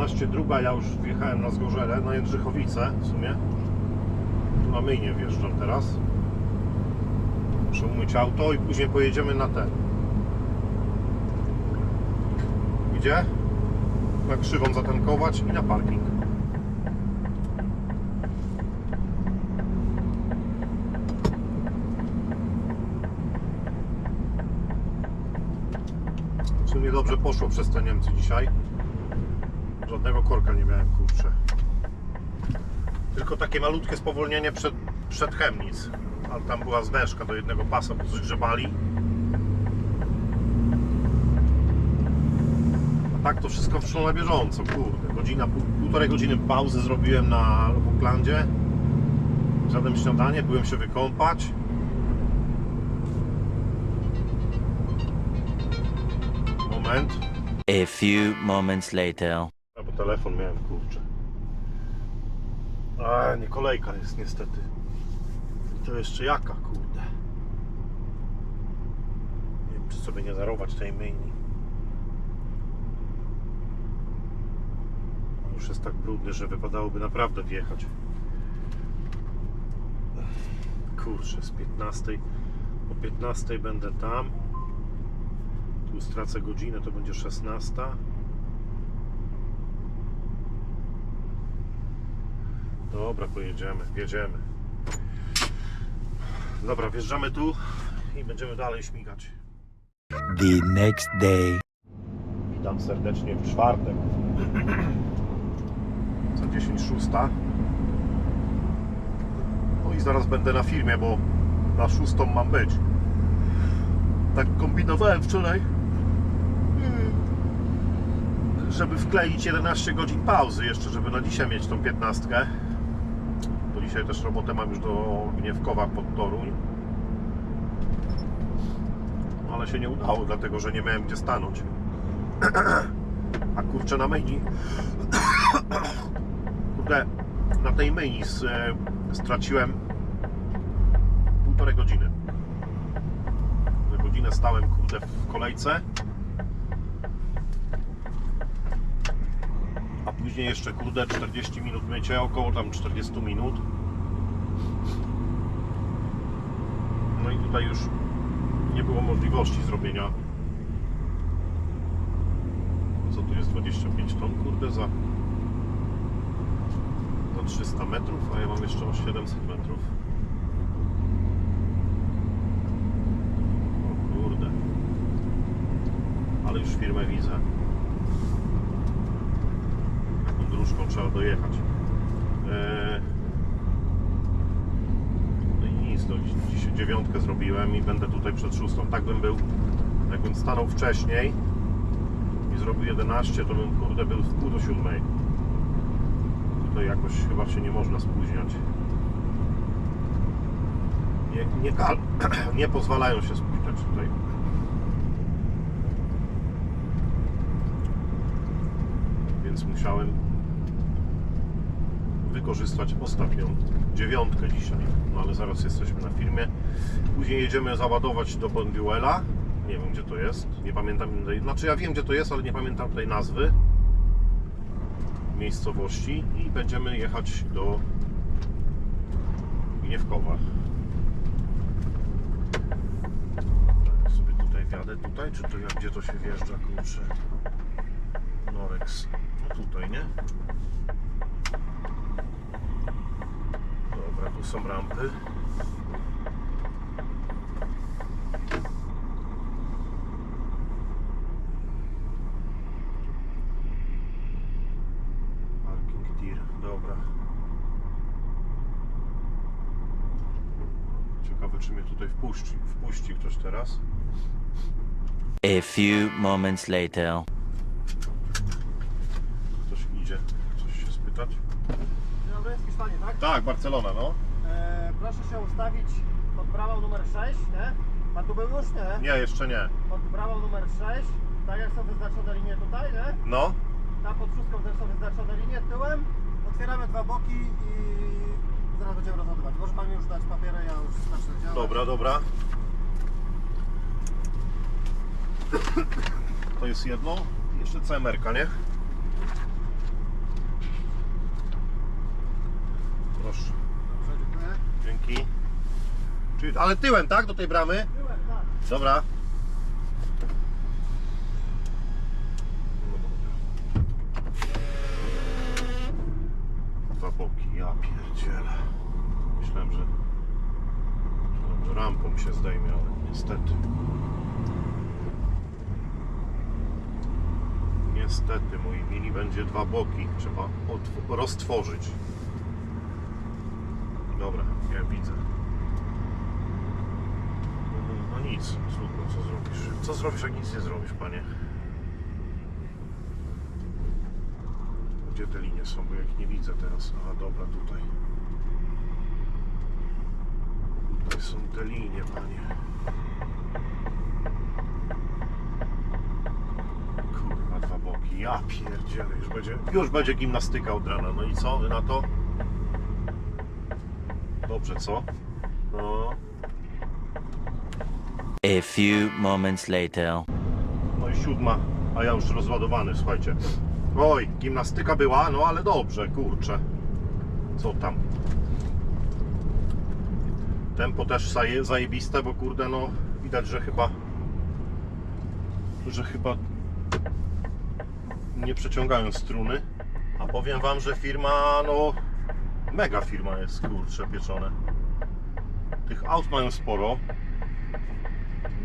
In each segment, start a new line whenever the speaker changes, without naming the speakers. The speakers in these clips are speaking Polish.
12 druga, ja już wjechałem na Zgorzelę, na Jędrzychowice w sumie. Tu na myjnie wjeżdżam teraz. Muszę umyć auto i później pojedziemy na ten. Gdzie? Na krzywą zatankować i na parking. W sumie dobrze poszło przez te Niemcy dzisiaj. Żadnego korka nie miałem, kurczę. Tylko takie malutkie spowolnienie przed, przed Chemnic. Ale tam była zwężka do jednego pasa, bo coś grzebali. A tak to wszystko wszło na bieżąco, kurde. Godzina, pół, półtorej godziny pauzy zrobiłem na Woklandzie. Zjadłem śniadanie, byłem się wykąpać. Moment.
A few moments later.
Telefon miałem, kurczę. A, nie kolejka jest niestety. To jeszcze jaka, kurde. Nie wiem, czy sobie nie darować tej myjni. Już jest tak brudny, że wypadałoby naprawdę wjechać. Kurczę, z 15. O 15 będę tam. Tu stracę godzinę, to będzie 16. Dobra, pojedziemy, wjedziemy. Dobra, wjeżdżamy tu i będziemy dalej śmigać.
The next day.
Witam serdecznie w czwartek. Za 10 szósta. No i zaraz będę na filmie, bo na szóstą mam być. Tak kombinowałem wczoraj, żeby wkleić 11 godzin pauzy jeszcze, żeby na dzisiaj mieć tą 15. Dzisiaj też robotę mam już do Gniewkowa pod Toruń. Ale się nie udało, dlatego że nie miałem gdzie stanąć. A kurczę na myjni Kurde Na tej e, straciłem Półtorej godziny godzinę stałem kurde w kolejce A później jeszcze kurde 40 minut mycie Około tam 40 minut No i tutaj już nie było możliwości zrobienia co tu jest 25 ton, kurde, za, za 300 metrów, a ja mam jeszcze o 700 metrów. O kurde. Ale już firmę widzę. Jaką dróżką trzeba dojechać. Eee... No i nic, no, dzi- dzisiaj dziewiątkę zrobiłem i będę tutaj przed szóstą. Tak bym był, jakbym stanął wcześniej, i zrobił 11, to bym kurde był w pół do siódmej. Tutaj jakoś chyba się nie można spóźniać. Nie, nie, nie pozwalają się spóźniać tutaj. Więc musiałem wykorzystać ostatnią dziewiątkę dzisiaj. No ale zaraz jesteśmy na filmie. Później jedziemy załadować do Bonduela. Nie wiem gdzie to jest. Nie pamiętam. Znaczy ja wiem gdzie to jest, ale nie pamiętam tej nazwy miejscowości i będziemy jechać do Gniewkowa. Tak, sobie tutaj wjadę tutaj, czy to gdzie to się wjeżdża, kurczę. Norex. No tutaj, nie? Dobra, tu są rampy. Parking tir, dobra. Ciekawe, czy mnie tutaj wpuści, wpuści ktoś teraz.
A few moments later.
Ktoś idzie, coś się spytać.
Dzień dobry, z Hiszpanii, tak?
Tak, Barcelona, no
proszę się ustawić pod bramą numer 6, nie? A tu był już, nie?
Nie, jeszcze nie.
Pod bramą numer 6, tak jak są wyznaczone linie tutaj, nie?
No.
Tam pod szóstką też są wyznaczone linie tyłem. Otwieramy dwa boki i zaraz będziemy rozładować. Może Pan mi już dać papiery, ja już zacznę działać.
Dobra, dobra. To jest jedno. Jeszcze cmr nie? Proszę boki. Czyli, ale tyłem, tak? Do tej bramy?
Tyłem, tak.
Dobra. Dwa boki, ja pierdzielę. Myślałem, że, myślałem, że rampą się zdejmie, ale niestety. Niestety, moi mili, będzie dwa boki. Trzeba roztworzyć. Dobra, ja widzę. No, nic, trudno, co zrobisz? Co zrobisz, jak nic nie zrobisz, panie? Gdzie te linie są, bo ja ich nie widzę teraz. Aha, dobra, tutaj. Tutaj są te linie, panie. Kurwa, dwa boki. Ja pierdzielę, już będzie, już będzie gimnastyka od rana. No i co, na to? Dobrze, co? No,
A few moments later.
No i siódma, a ja już rozładowany, słuchajcie. Oj, gimnastyka była, no ale dobrze, kurczę. Co tam? Tempo też zaje, zajebiste, bo kurde, no widać, że chyba że chyba nie przeciągają struny. A powiem wam, że firma, no mega firma jest, kurczę, pieczone. Tych aut mają sporo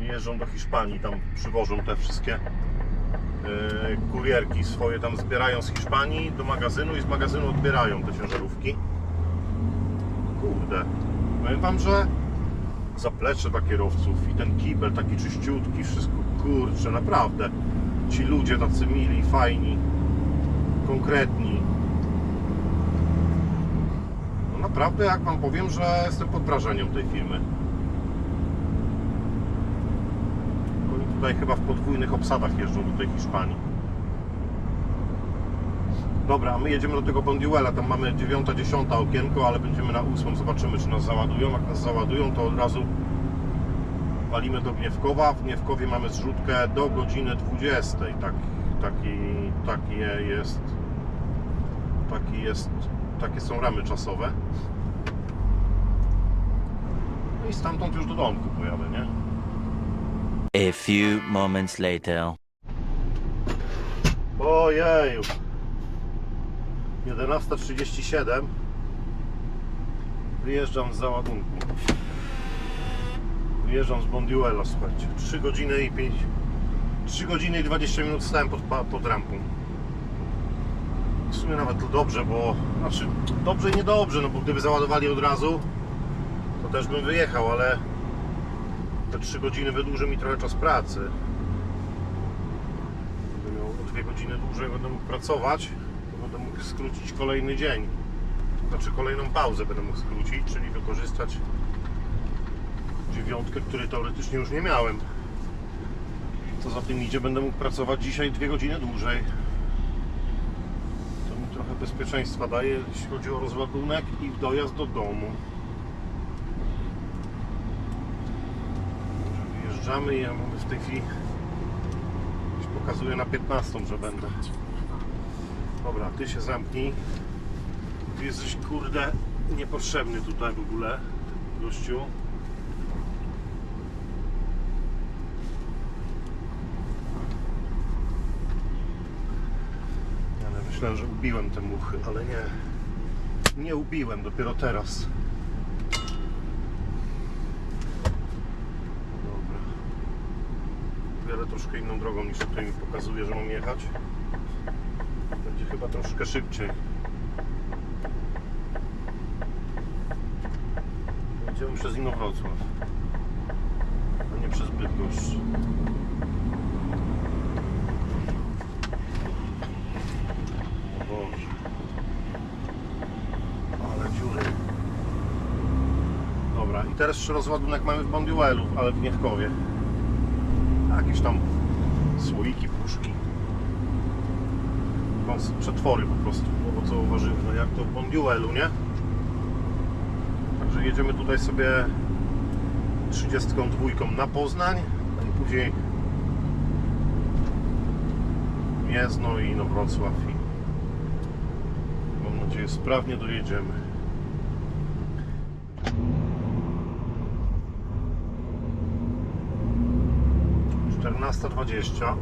jeżdżą do Hiszpanii, tam przywożą te wszystkie yy, kurierki swoje, tam zbierają z Hiszpanii do magazynu i z magazynu odbierają te ciężarówki. Kurde, powiem wam, że zaplecze dla kierowców i ten kibel taki czyściutki, wszystko kurcze, naprawdę. Ci ludzie tacy mili, fajni, konkretni. No naprawdę, jak wam powiem, że jestem pod wrażeniem tej firmy. Oni tutaj chyba w podwójnych obsadach jeżdżą do tej Hiszpanii. Dobra, my jedziemy do tego Bondiuela, tam mamy 9-10 okienko, ale będziemy na 8, zobaczymy czy nas załadują. Jak nas załadują, to od razu walimy do Gniewkowa. W Gniewkowie mamy zrzutkę do godziny 20. Tak, taki, taki jest, taki jest, takie są ramy czasowe. No i stamtąd już do domku pojadę, nie?
A few moments later.
Ojeju. 11.37 Wyjeżdżam z załadunku. Wyjeżdżam z Bondiuela, słuchajcie. 3 godziny i 5 3 godziny i 20 minut stałem pod, pod rampą. W sumie nawet to dobrze, bo znaczy dobrze i niedobrze, no bo gdyby załadowali od razu, to też bym wyjechał, ale te 3 godziny wydłuży mi trochę czas pracy. Będę miał o dwie godziny dłużej będę mógł pracować, to będę mógł skrócić kolejny dzień. Znaczy kolejną pauzę będę mógł skrócić, czyli wykorzystać dziewiątkę, której teoretycznie już nie miałem. Co za tym idzie, będę mógł pracować dzisiaj dwie godziny dłużej. To mi trochę bezpieczeństwa daje, jeśli chodzi o rozładunek i dojazd do domu. I ja mamy w tej chwili pokazuję na 15, że będę. Dobra, ty się zamknij. Ty jesteś kurde niepotrzebny tutaj w ogóle, gościu. Ale myślałem, że ubiłem te muchy, ale nie. Nie ubiłem, dopiero teraz. Dobra. Wiele troszkę inną drogą niż tutaj mi pokazuje, że mam jechać. Będzie chyba troszkę szybciej. Jedziemy przez Inowrocław, a nie przez Bydgoszcz. Ale dziury. Dobra, i teraz rozładunek mamy w Bondiuelu, ale w Gniewkowie. Jakieś tam słoiki, puszki. Przetwory po prostu owocowo-warzywne, jak to w Bondiuelu, nie? Także jedziemy tutaj sobie 32 na Poznań, no i później Miezno i Inowrocław i mam nadzieję sprawnie dojedziemy. 11.20.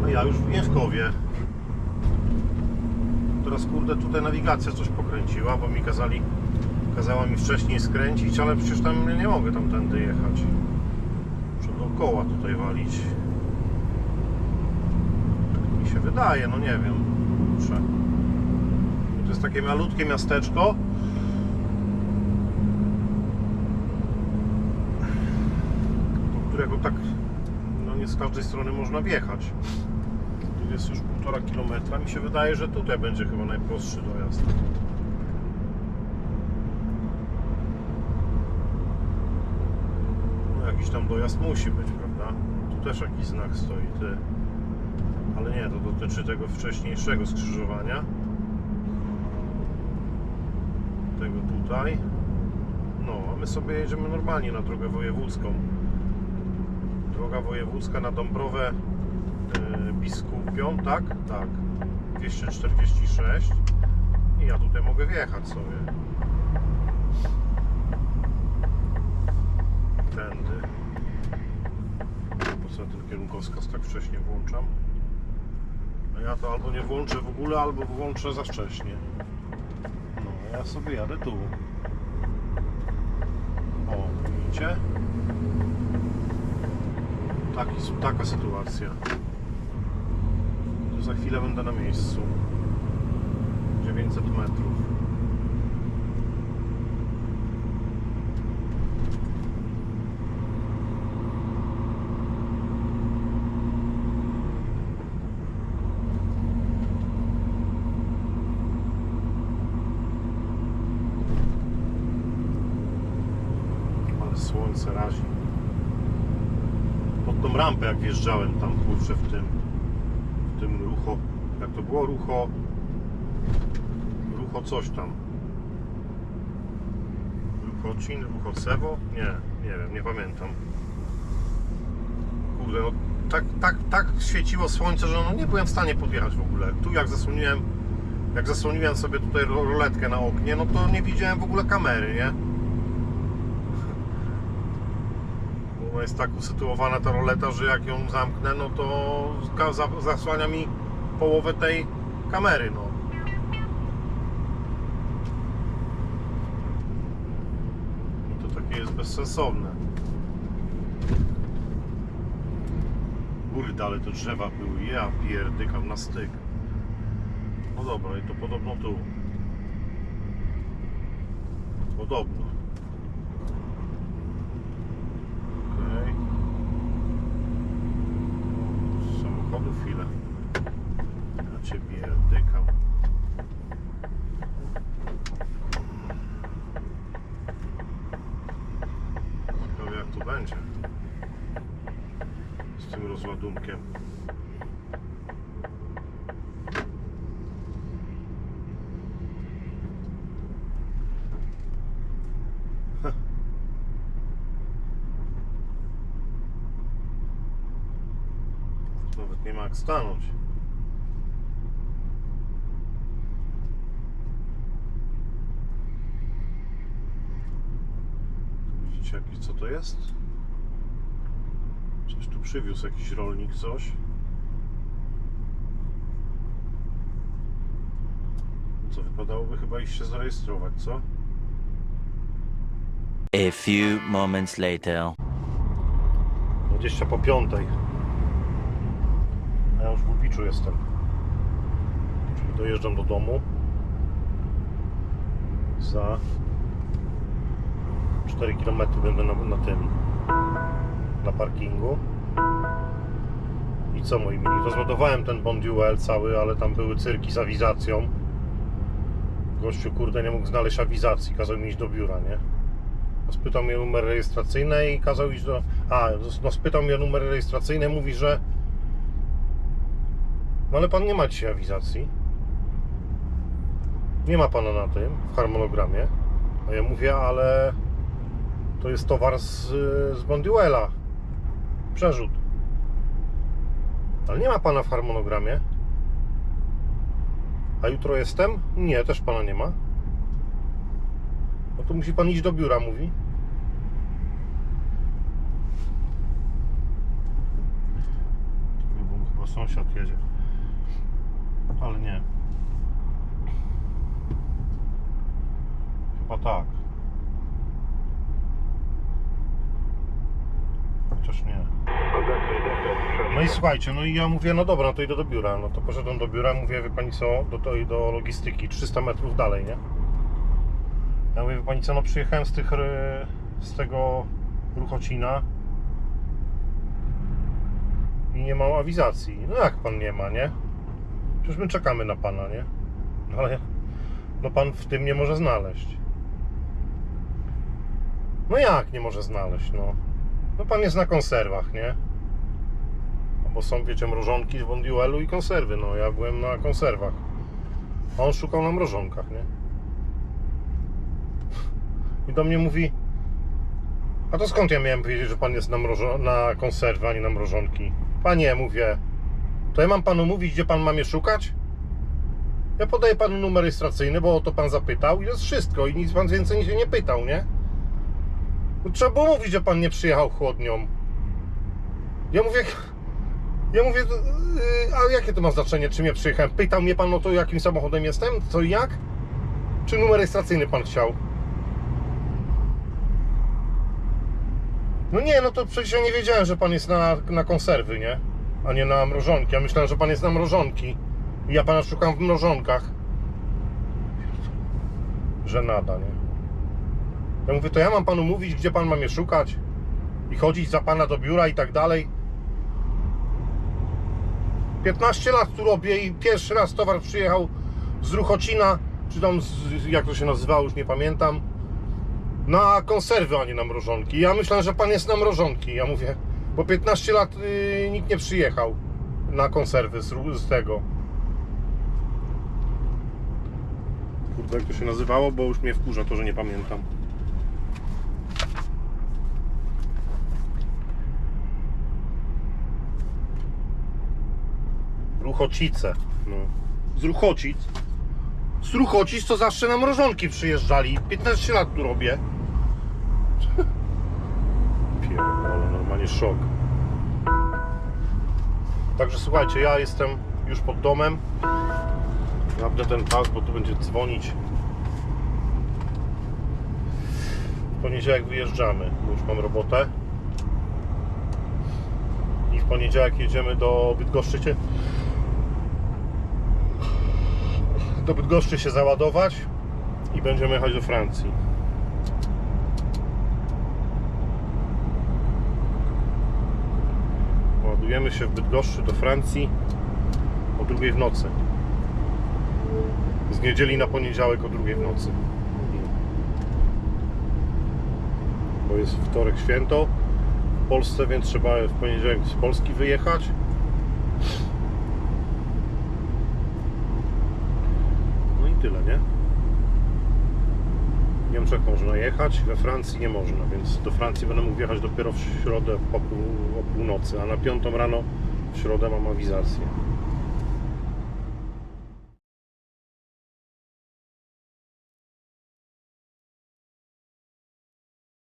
No ja już w Mieszkowie. Teraz kurde tutaj nawigacja coś pokręciła, bo mi kazali, kazała mi wcześniej skręcić, ale przecież tam nie mogę tamtędy jechać. Muszę dookoła tutaj walić. Tak mi się wydaje, no nie wiem. Kurczę. To jest takie malutkie miasteczko. Którego tak no nie z każdej strony można wjechać. Tu jest już półtora kilometra. Mi się wydaje, że tutaj będzie chyba najprostszy dojazd. No jakiś tam dojazd musi być, prawda? Tu też jakiś znak stoi, ty. Ale nie, to dotyczy tego wcześniejszego skrzyżowania. Tego tutaj. No, a my sobie jedziemy normalnie na drogę wojewódzką. Droga wojewódzka na Dąbrowę e, Biskupią, tak? Tak. 246. I ja tutaj mogę wjechać sobie. Tędy. Po co ten kierunkowskaz tak wcześnie włączam? No ja to albo nie włączę w ogóle, albo włączę za wcześnie. No, ja sobie jadę tu. O, widzicie? Taki, taka sytuacja. Tu za chwilę będę na miejscu. 900 metrów. Ale słońce razi. Pod tą rampę jak wjeżdżałem tam kurczę w tym w tym rucho. Jak to było rucho rucho coś tam. Ruchocin, ruchocewo? Nie, nie wiem, nie pamiętam. Kurde, no tak, tak, tak świeciło słońce, że no nie byłem w stanie podjechać w ogóle. Tu jak zasłoniłem jak zasłoniłem sobie tutaj ro- roletkę na oknie, no to nie widziałem w ogóle kamery, nie? Ona jest tak usytuowana ta roleta, że jak ją zamknę, no to zasłania mi połowę tej kamery, no. I to takie jest bezsensowne. Kurde, ale to drzewa były, ja pierdykam na styk. No dobra, i to podobno tu. Podobno. fila. Nie ma jak stanąć. Widzicie jakiś co to jest? Coś tu przywiózł jakiś rolnik coś. Co wypadałoby chyba iść się zarejestrować, co?
A few moments later.
20 po piątej. W Łubiczu jestem. Czyli dojeżdżam do domu. Za 4 km będę na, na tym. Na parkingu. I co moi mili? Rozładowałem ten Bonduel cały, ale tam były cyrki z awizacją. Gościu kurde nie mógł znaleźć awizacji, kazał mi iść do biura, nie? No, Spytał mnie numer rejestracyjny i kazał iść do. A, no spytał mnie numer rejestracyjny, mówi, że. No ale pan nie ma dzisiaj awizacji. Nie ma pana na tym, w harmonogramie. A ja mówię, ale to jest towar z, z Bondiuela. Przerzut. Ale nie ma pana w harmonogramie. A jutro jestem? Nie, też pana nie ma. No to musi pan iść do biura, mówi. Bo chyba sąsiad jedzie. Ale nie. Chyba tak. Chociaż nie. No i słuchajcie, no i ja mówię, no dobra, to idę do biura. No to poszedłem do biura, mówię, wie pani co, do, do, do logistyki, 300 metrów dalej, nie? Ja mówię, wie pani co, no przyjechałem z tych, ry- z tego Ruchocina i nie mam awizacji. No jak pan nie ma, nie? Przecież my czekamy na pana, nie? Ale no pan w tym nie może znaleźć. No jak nie może znaleźć, no? No pan jest na konserwach, nie? No Bo są, wiecie, mrożonki z Bondiuelu i konserwy. No ja byłem na konserwach. A on szukał na mrożonkach, nie? I do mnie mówi A to skąd ja miałem wiedzieć, że pan jest na, mrożo- na konserwy, a nie na mrożonki? Panie, mówię To ja mam panu mówić, gdzie pan ma mnie szukać? Ja podaję panu numer rejestracyjny, bo o to pan zapytał i to jest wszystko. I nic pan więcej się nie pytał, nie? No, trzeba było mówić, że pan nie przyjechał chłodnią. Ja mówię, ja mówię, yy, a jakie to ma znaczenie, czym ja przyjechałem? Pytał mnie pan o to, jakim samochodem jestem, co i jak? Czy numer rejestracyjny pan chciał? No nie, no to przecież ja nie wiedziałem, że pan jest na, na konserwy, nie? A nie na mrożonki. Ja myślałem, że pan jest na mrożonki. Ja pana szukam w mrożonkach. Że nada, nie? Ja mówię, to ja mam panu mówić, gdzie pan ma mnie szukać? I chodzić za pana do biura i tak dalej? 15 lat tu robię i pierwszy raz towar przyjechał z Ruchocina, czy tam, z, jak to się nazywało, już nie pamiętam, na konserwy, a nie na mrożonki. Ja myślałem, że pan jest na mrożonki. Ja mówię, bo 15 lat y, nikt nie przyjechał na konserwy z, z tego. Kurde, jak to się nazywało, bo już mnie wkurza to, że nie pamiętam. Ruchocice. No. Z Ruchocic. Z Ruchocic to zawsze na mrożonki przyjeżdżali. 15 lat tu robię. Szok. Także słuchajcie, ja jestem już pod domem. Napnę ten pas, bo tu będzie dzwonić. W poniedziałek wyjeżdżamy, bo już mam robotę. I w poniedziałek jedziemy do Bydgoszczy. Do Bydgoszczy się załadować i będziemy jechać do Francji. Ładujemy się w Bydgoszczy do Francji o drugiej w nocy. Z niedzieli na poniedziałek o drugiej w nocy. Bo jest wtorek święto w Polsce, więc trzeba w poniedziałek z Polski wyjechać. No i tyle, nie? Niemczech można jechać, we Francji nie można, więc do Francji będę mógł jechać dopiero w środę po pół, o północy, a na piątą rano w środę mam awizację.